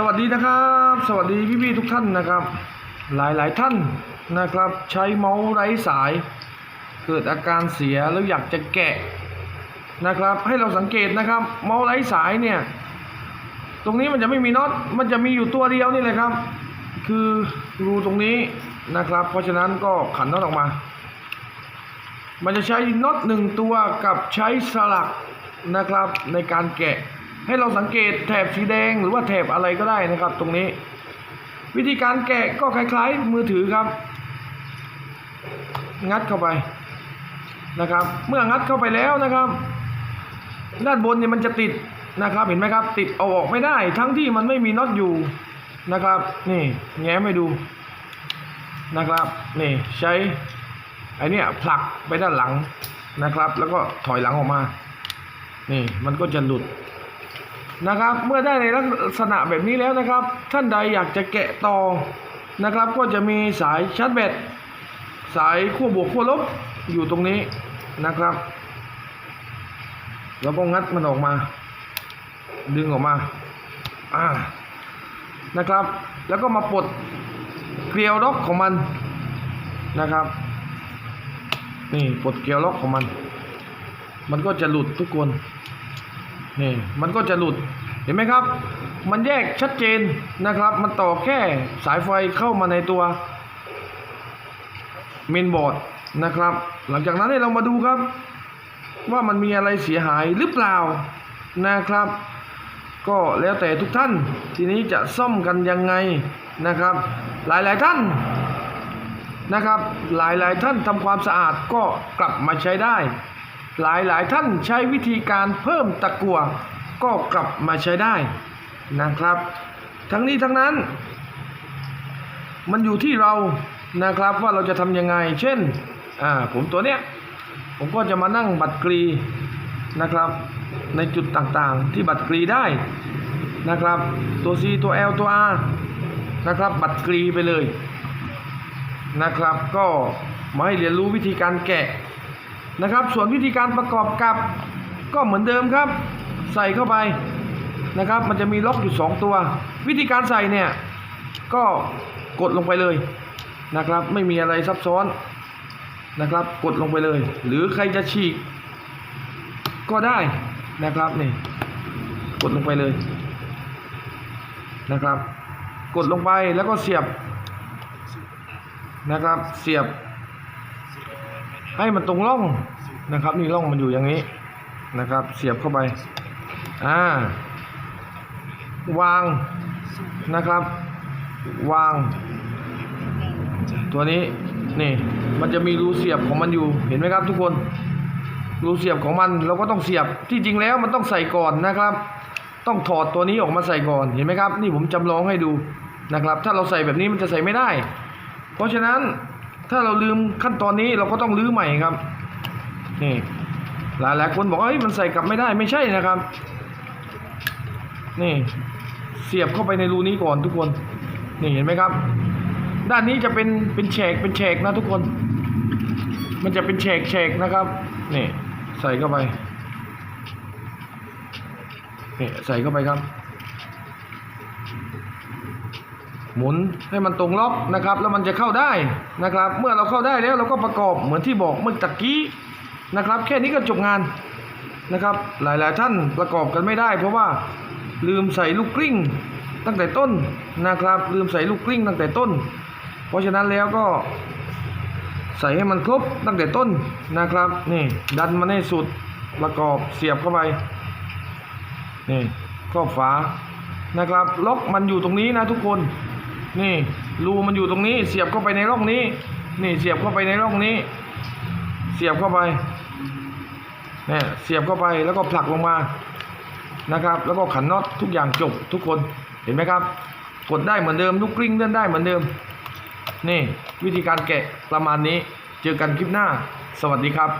สวัสดีนะครับ สวัสดีพี่ๆทุกท่านนะครับ หลายๆท่านนะครับ ใช้เมาส์ไร้สาย เกิดอาการเสียแล้วอยากจะแกะนะครับ ให้เราสังเกตนะครับ เมาส์ไร้สายเนี่ย ตรงนี้มันจะไม่มีน็อตมันจะมีอยู่ตัวเดียวนี่เลยครับ คือรูตรงนี้นะครับ เพราะฉะนั้นก็ขันน็อตออกมา มันจะใช้น็อตหนึ่งตัวกับใช้สลักนะครับในการแกะ ให้เราสังเกตแถบสีแดงหรือว่าแถบอะไรก็ได้นะครับ ตรงนี้ วิธีการแกะก็คล้ายๆมือถือครับ งัดเข้าไปนะครับ เมื่องัดเข้าไปแล้วนะครับ ด้านบนเนี่ยมันจะติดนะครับ เห็นไหมครับ ติดเอาออกไม่ได้ ทั้งที่มันไม่มีน็อตอยู่นะครับ นี่แง้มให้ดูนะครับ นี่ใช้ไอเนี้ยผลักไปด้านหลังนะครับ แล้วก็ถอยหลังออกมา นี่มันก็จะหลุด นะครับ เมื่อได้ในลักษณะแบบนี้แล้วนะครับ ท่านใดอยากจะแกะต่อนะครับ ก็จะมีสายชาร์จแบตสายขั้วบวกขั้วลบอยู่ตรงนี้นะครับ แล้วก็งัดมันออกมา ดึงออกมาอ่านะครับ แล้วก็มาปลดเกลียวล็อกของมันนะครับ นี่ปลดเกลียวล็อกของมัน มันก็จะหลุดทุกคน นี่มันก็จะหลุดเห็นไหมครับ มันแยกชัดเจนนะครับ มันต่อแค่สายไฟเข้ามาในตัวเมนบอร์ดนะครับ หลังจากนั้นให้เรามาดูครับ ว่ามันมีอะไรเสียหายหรือเปล่านะครับ ก็แล้วแต่ทุกท่านทีนี้จะซ่อมกันยังไงนะครับ หลายๆท่านนะครับ หลายๆท่านทำความสะอาดก็กลับมาใช้ได้ หลายๆท่านใช้วิธีการเพิ่มตะกั่วก็กลับมาใช้ได้นะครับ ทั้งนี้ทั้งนั้น มันอยู่ที่เรานะครับว่าเราจะทำยังไง เช่นอ่าผมตัวเนี้ยผมก็จะมานั่งบัตรกรีนะครับ ในจุดต่างๆ ที่บัตรกรีได้นะครับ ตัว C ตัว L ตัว R นะครับ บัตรกรีไปเลยนะครับ ก็มาให้เรียนรู้วิธีการแกะ นะครับ ส่วนวิธีการประกอบกับก็เหมือนเดิมครับ ใส่เข้าไปนะครับ มันจะมีล็อกอยู่ 2 ตัว วิธีการใส่เนี่ยก็กดลงไปเลยนะครับ ไม่มีอะไรซับซ้อนนะครับ กดลงไปเลย หรือใครจะฉีก ก็ได้นะครับนี่กดลงไปเลยนะครับ กดลงไปแล้วก็เสียบนะครับ เสียบ ให้มันตรงร่องนะครับ นี่ร่องมันอยู่อย่างนี้นะครับ เสียบเข้าไปอ่าวางนะครับ วาง ตัวนี้นี่มันจะมีรูเสียบของมันอยู่เห็นไหมครับ ทุกคนรูเสียบของมันเราก็ต้องเสียบที่จริงแล้วมันต้องใส่ก่อนนะครับ ต้องถอดตัวนี้ออกมาใส่ก่อนเห็นไหมครับ นี่ผมจำลองให้ดูนะครับ ถ้าเราใส่แบบนี้มันจะใส่ไม่ได้ เพราะฉะนั้น ถ้าเราลืมขั้นตอนนี้เราก็ต้องรื้อใหม่ครับ นี่หลายหลายคนบอกว่าเฮ้ยมันใส่กลับไม่ได้ไม่ใช่นะครับ นี่เสียบเข้าไปในรูนี้ก่อนทุกคน นี่เห็นไหมครับ ด้านนี้จะเป็นเป็นแฉกเป็นแฉกนะทุกคน มันจะเป็นแฉกแฉกนะครับ นี่ใส่เข้าไปนี่ใส่เข้าไปครับ หมุนให้มันตรงล็อกนะครับ แล้วมันจะเข้าได้นะครับ เมื่อเราเข้าได้แล้วเราก็ประกอบเหมือนที่บอกเมื่อตะกี้นะครับ แค่นี้ก็จบงานนะครับ หลายๆท่านประกอบกันไม่ได้ เพราะว่าลืมใส่ลูกกลิ้งตั้งแต่ต้นนะครับ ลืมใส่ลูกกลิ้งตั้งแต่ต้น เพราะฉะนั้นแล้วก็ใส่ให้มันครบตั้งแต่ต้นนะครับนี่ดันมันให้สุดประกอบเสียบเข้าไปนี่ครอบฝานะครับ ล็อกมันอยู่ตรงนี้นะทุกคน นี่รูมันอยู่ตรงนี้ เสียบเข้าไปในร่องนี้ นี่เสียบเข้าไปในร่องนี้ เสียบเข้าไปเนี่ยเสียบเข้าไปแล้วก็ผลักลงมานะครับ แล้วก็ขันน็อตทุกอย่างจบทุกคนเห็นไหมครับ กดได้เหมือนเดิมลูกกลิ้งเลื่อนได้เหมือนเดิม นี่วิธีการแกะประมาณนี้ เจอกันคลิปหน้า สวัสดีครับ